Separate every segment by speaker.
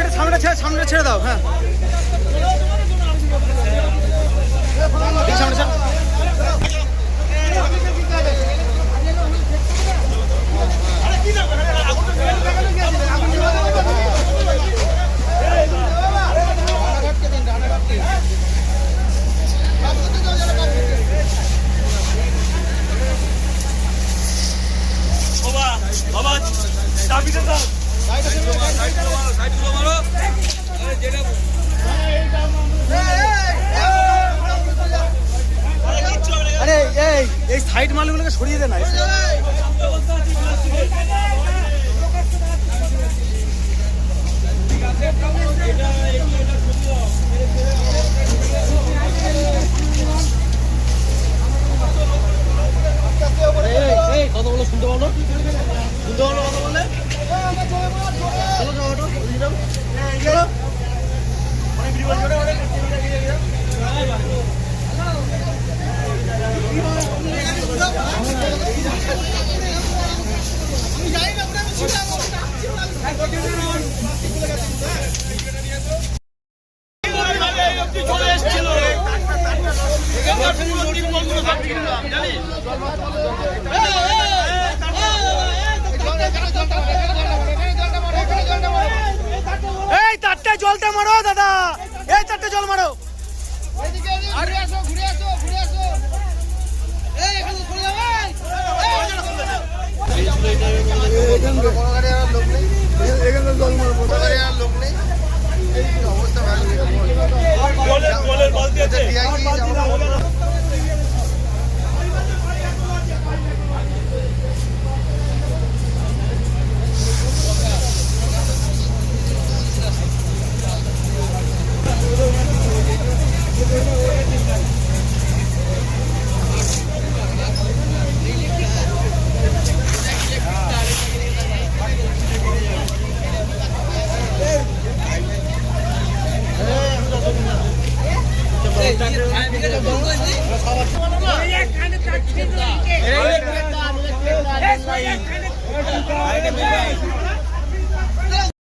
Speaker 1: সামনেটা সামনে ছেড়ে সামনে ছেড়ে দাও হ্যাঁ। সামনে ছেড়ে
Speaker 2: বাবা বাবা চাবিটা দাও
Speaker 1: আরে এই এই সাইড মালগুলোকে সরিয়ে দে না এই কথা বলো শুনতে পাবো শুনতে পাবো কথা বললে চলো চলো ওঠো, ওদিকে যাও। চলো অনেক ভিড় করছে, অনেক
Speaker 3: চলে এসেছিল এখানকার শুধু নদীর বলগুলো জানিস
Speaker 1: এই চারটে জলটা মারো দাদা এই চারটে জল মারো
Speaker 2: জলের জলের বালতি আছে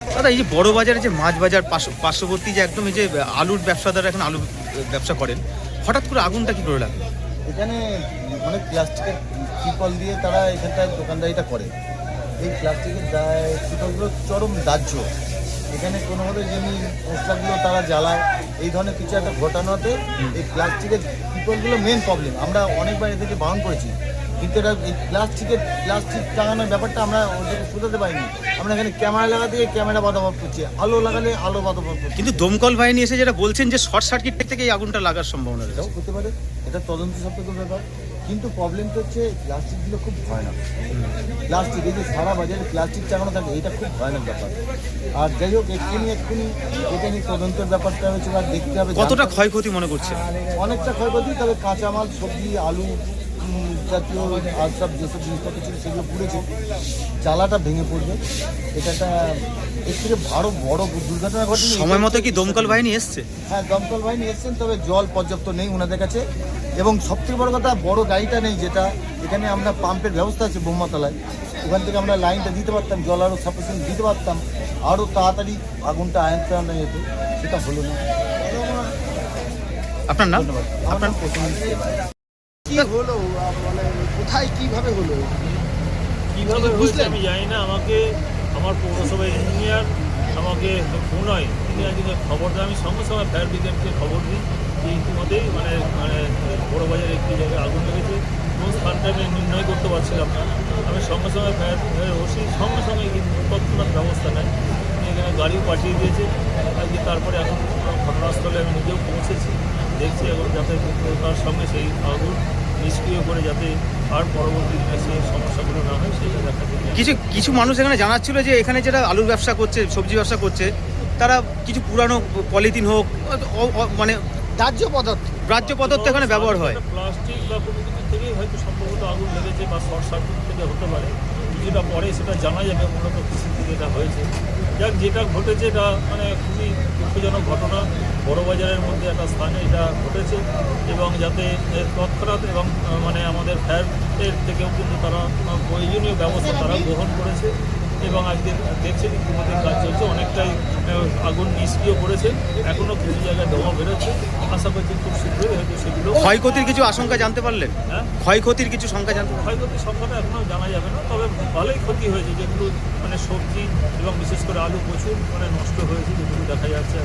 Speaker 1: দাদা এই যে বড় বাজারে যে মাছ বাজার পার্শ্ব- পার্শ্ববর্তী যে একদম এই যে আলুর ব্যবসাদার এখন আলু ব্যবসা করেন হঠাৎ করে আগুনটা কি করে লাগল?
Speaker 4: এখানে অনেক প্লাস্টিকের ত্রিপল দিয়ে তারা এখানটায় দোকানদারিটা করে। এই প্লাস্টিকের ত্রিপলগুলো চরম দাহ্য। এখানে কোনোভাবে যেমনি মশলাগুলো তারা জ্বালায়। এই ধরনের কিছু একটা ঘটানোতে এই প্লাস্টিকের ত্রিপলগুলো মেন প্রবলেম আমরা অনেকবার এদেরকে বারণ করেছি। কিন্তু এটা প্লাস্টিকের প্লাস্টিক টাঙানোর ব্যাপারটা আমরা ওদেরকে শুধাতে পারিনি। আমরা এখানে ক্যামেরা লাগাতে গিয়ে ক্যামেরা বাধাবাদ করছি আলো লাগালে আলো বাধাবাদ করছি।
Speaker 1: কিন্তু দমকল বাহিনী এসে যেটা বলছেন যে শর্ট সার্কিট থেকে এই আগুনটা লাগার সম্ভাবনা
Speaker 4: এটাও হতে পারে এটা তদন্ত সাপেক্ষ ব্যাপার। কিন্তু প্রবলেমটা হচ্ছে প্লাস্টিকগুলো খুব ভয়ানক। প্লাস্টিক এই যে সারা বাজারে প্লাস্টিক চালানো থাকে এটা খুব ভয়ানক ব্যাপার। আর যাই হোক এক্ষুনি এক্ষুনি এটা নিয়ে তদন্তের ব্যাপারটা হচ্ছে বা দেখতে হবে।
Speaker 1: কতটা ক্ষয়ক্ষতি মনে করছে
Speaker 4: অনেকটা ক্ষয়ক্ষতি তবে কাঁচামাল সবজি আলু জাতীয় আর সব যেসব জিনিসপত্র ছিল সেগুলো পুড়েছে। জ্বালাটা ভেঙে পড়বে। এটা একটা এর থেকে আরও বড় দুর্ঘটনা ঘটেনি।
Speaker 1: সময় মতো কি দমকল বাহিনী এসছে?
Speaker 4: হ্যাঁ দমকল বাহিনী এসছেন তবে জল পর্যাপ্ত নেই ওনাদের কাছে। এবং সবথেকে বড় কথা বড় গাড়িটা নেই যেটা এখানে আমরা পাম্পের ব্যবস্থা আছে বোম্মাতলায় ওখান থেকে আমরা লাইনটা দিতে পারতাম জল আরও সাফিসিয়েন্ট দিতে পারতাম। আরও তাড়াতাড়ি আগুনটা আয়ত্তে আনা যেত সেটা হলো না।
Speaker 1: আপনার নাম? আপনার।
Speaker 3: কি হলো? মানে কোথায় কীভাবে হলো?
Speaker 2: কীভাবে হয়েছে আমি জানি না। আমাকে আমার পৌরসভা ইঞ্জিনিয়ার আমাকে ফোন হয়। তিনি আজকে খবর দেয়। আমি সঙ্গে সঙ্গে ফায়ার ব্রিগেডকে খবর দিই যে ইতিমধ্যেই মানে মানে বড় বাজারে একটি জায়গায় আগুন লেগেছে কোন স্থানটা আমি নির্ণয় করতে পারছিলাম না। আমি সঙ্গে সঙ্গে ফায়ার ওসি সঙ্গে সঙ্গে কিন্তু তৎক্ষণাৎ ব্যবস্থা নেয়। এখানে গাড়িও পাঠিয়ে দিয়েছে। আজকে তারপরে এখন ঘটনাস্থলে আমি নিজেও পৌঁছেছি। দেখছি এখন যাতে তার সঙ্গে সেই আগুন নিষ্ক্রিয় করে যাতে আর পরবর্তী দিনে সেই সমস্যাগুলো না হয় সেটা দেখা
Speaker 5: কিছু কিছু মানুষ এখানে জানাচ্ছিল যে এখানে যারা আলুর ব্যবসা করছে সবজি ব্যবসা করছে তারা কিছু পুরানো পলিথিন হোক মানে
Speaker 1: দাহ্য পদার্থ।
Speaker 5: গ্রাহ্য পদার্থ এখানে ব্যবহার হয়।
Speaker 2: প্লাস্টিক বা কোনো কিছু থেকেই হয়তো সম্ভবত আগুন লেগেছে বা শর্ট সার্কিট থেকে হতে পারে। কিছুটা পরে সেটা জানা যাবে মূলত কৃষি থেকে এটা হয়েছে। যাক, যেটা ঘটেছে এটা মানে খুবই দুঃখজনক ঘটনা। বড়বাজারের মধ্যে একটা স্থানে এটা ঘটেছে এবং যাতে তৎক্ষণাৎ এবং মানে আমাদের ফায়ার থেকেও কিন্তু তারা প্রয়োজনীয় ব্যবস্থা তারা গ্রহণ করেছে। এবং আজকে দেখছেন ইতিমধ্যে কাজ চলছে। অনেকটাই আগুন নিষ্ক্রিয় করেছে। এখনও কিছু জায়গায় ধোঁয়া বেরোচ্ছে। আশা করছি খুব শীঘ্রই হয়তো সেগুলো
Speaker 5: ক্ষয়ক্ষতির কিছু আশঙ্কা জানতে পারলেন?
Speaker 2: হ্যাঁ?
Speaker 5: ক্ষয়ক্ষতির কিছু সংখ্যা জানতে
Speaker 2: ক্ষয়ক্ষতির সংখ্যাটা এখনও জানা যাবে না। তবে ভালোই ক্ষতি হয়েছে। যেগুলো মানে সবজি এবং বিশেষ করে আলু প্রচুর মানে নষ্ট হয়েছে যেগুলো দেখা যাচ্ছে।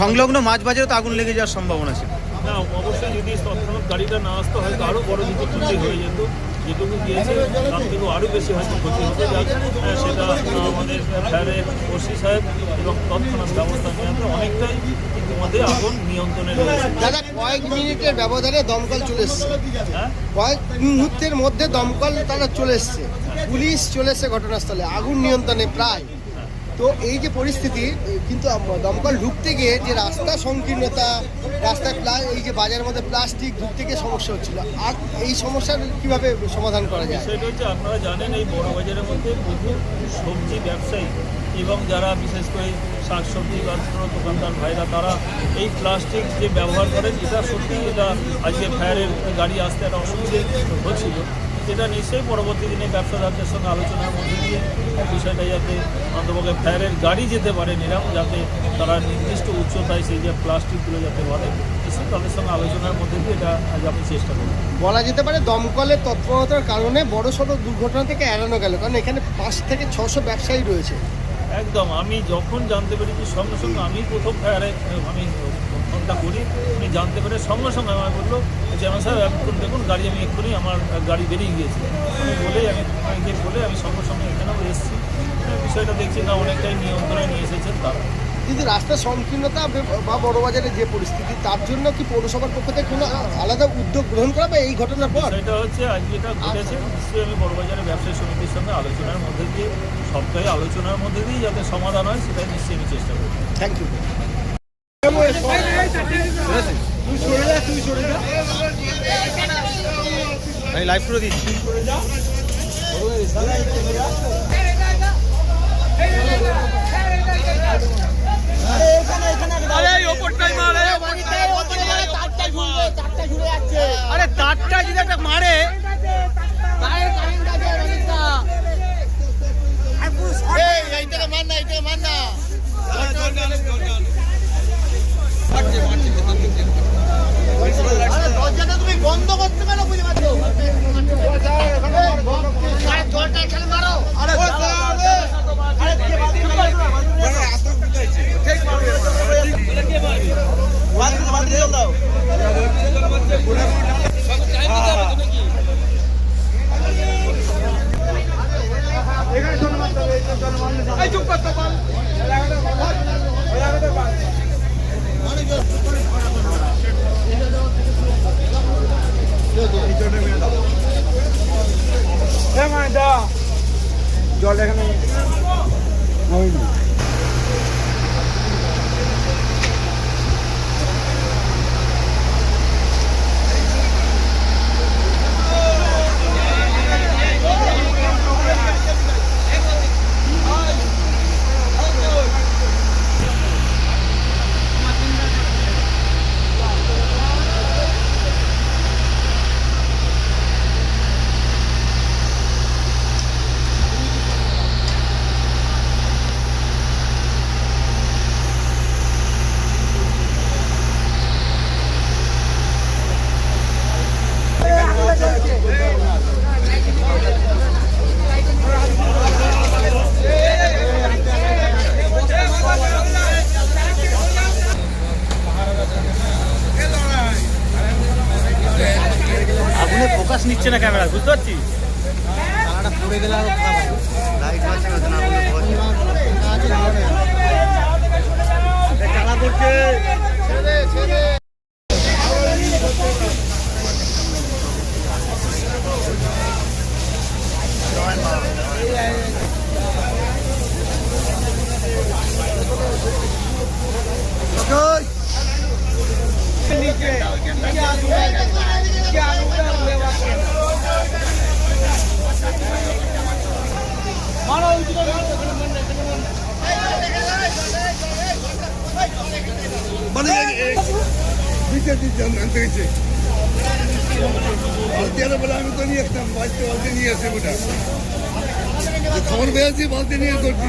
Speaker 5: সংলগ্ন মাছ বাজারে তো আগুন লেগে যাওয়ার সম্ভাবনা ছিল।
Speaker 2: না অবশ্যই যদি তৎক্ষণাৎ গাড়িটা না আসতো হয়তো আরও বড় কিছু ক্ষতি হয়ে যেত। যেটুকু দিয়েছে তার থেকেও আরও বেশি হয়তো ক্ষতি হতে যাক হ্যাঁ, সেটা আমাদের স্যারের ওসি সাহেব এবং তৎক্ষণাৎ ব্যবস্থা নিয়ে আমরা অনেকটাই ইতিমধ্যে আগুন নিয়ন্ত্রণে রয়েছে।
Speaker 1: দাদা কয়েক মিনিটের ব্যবধানে দমকল চলে এসছে।
Speaker 2: হ্যাঁ?
Speaker 1: কয়েক মুহূর্তের মধ্যে দমকল তারা চলে এসছে। পুলিশ চলে এসছে ঘটনাস্থলে। আগুন নিয়ন্ত্রণে প্রায় তো এই যে পরিস্থিতি, কিন্তু দমকল ঢুকতে গিয়ে যে রাস্তা সংকীর্ণতা রাস্তায় এই যে বাজারের মধ্যে প্লাস্টিক ঢুকতে গিয়ে সমস্যা হচ্ছিল। আর এই সমস্যার কীভাবে সমাধান করা যায়?
Speaker 2: সেটা হচ্ছে আপনারা জানেন, এই বড় বাজারের মধ্যে প্রচুর সবজি ব্যবসায়ী এবং যারা বিশেষ করে শাকসবজি বা কোনো দোকানদার ভাইরা, তারা এই প্লাস্টিক যে ব্যবহার করেন, এটা সত্যি এটা আজকে ফায়ারের গাড়ি আসতে একটা অসুবিধে হচ্ছিল। যেটা নিশ্চয়ই পরবর্তী দিনে ব্যবসাদারদের সঙ্গে আলোচনার মধ্যে দিয়ে বিষয়টা যাতে অন্তপক্ষে ফায়ারের গাড়ি যেতে পারে নিরাম যাতে তারা নির্দিষ্ট উচ্চতায় সেই যে প্লাস্টিকগুলো যাতে বলে এসব তাদের সঙ্গে আলোচনার মধ্যে দিয়ে এটা আজ আমি চেষ্টা করব
Speaker 1: বলা যেতে পারে দমকলের তৎপরতার কারণে বড় সড়ো দুর্ঘটনা থেকে এড়ানো গেল কারণ এখানে পাঁচ থেকে ছশো ব্যবসায়ী রয়েছে।
Speaker 2: একদম আমি যখন জানতে পেরেছি সঙ্গে সঙ্গে আমি প্রথম ফায়ারে আমি করি উনি জানতে পেরে সঙ্গে সঙ্গে আমার বলল যে আমার স্যার এখন দেখুন গাড়ি আমি এক্ষুনি আমার গাড়ি বেরিয়ে গিয়েছে। আমি বলে আমি গিয়ে বলে আমি সঙ্গে সঙ্গে এখানেও এসেছি। হ্যাঁ, বিষয়টা দেখছি না অনেকটাই নিয়ন্ত্রণে নিয়ে এসেছেন তারা।
Speaker 1: কিন্তু রাস্তার সংকীর্ণতা বে- বা বড়বাজারের যে পরিস্থিতি তার জন্য কি পৌরসভার পক্ষ থেকে কোনো আলাদা উদ্যোগ গ্রহণ করা হবে এই ঘটনার পর?
Speaker 2: এটা হচ্ছে আজ যেটা ঘটেছে। নিশ্চয়ই আমি বড়বাজারের ব্যবসায়ী সমিতির সঙ্গে আলোচনার মধ্যে দিয়ে সবটাই আলোচনার মধ্যে দিয়ে যাতে সমাধান হয় সেটাই নিশ্চয়ই আমি চেষ্টা করব।
Speaker 1: থ্যাংক ইউ
Speaker 5: আমি লাইভ করে দিচ্ছি আরে তারটা যদি একটা মারে
Speaker 1: দরজাটা তুমি বন্ধ করতে পারো বুঝতে পারছ? জলটা এখানে মারো। আরে
Speaker 3: জল এখানে
Speaker 5: না ক্যামেরা বুঝতে পারছিস
Speaker 4: আরও খারাপ লাইট আছে না বলে তালা পড়ছে
Speaker 1: ছেড়ে ছেড়ে
Speaker 3: মানে দিতে দিতে আনতে বলে আমি তো নিয়ে আসতাম বাড়িতে বালতি নিয়ে আসে ওটা খবর পেয়েছি, বালতি নিয়ে করছি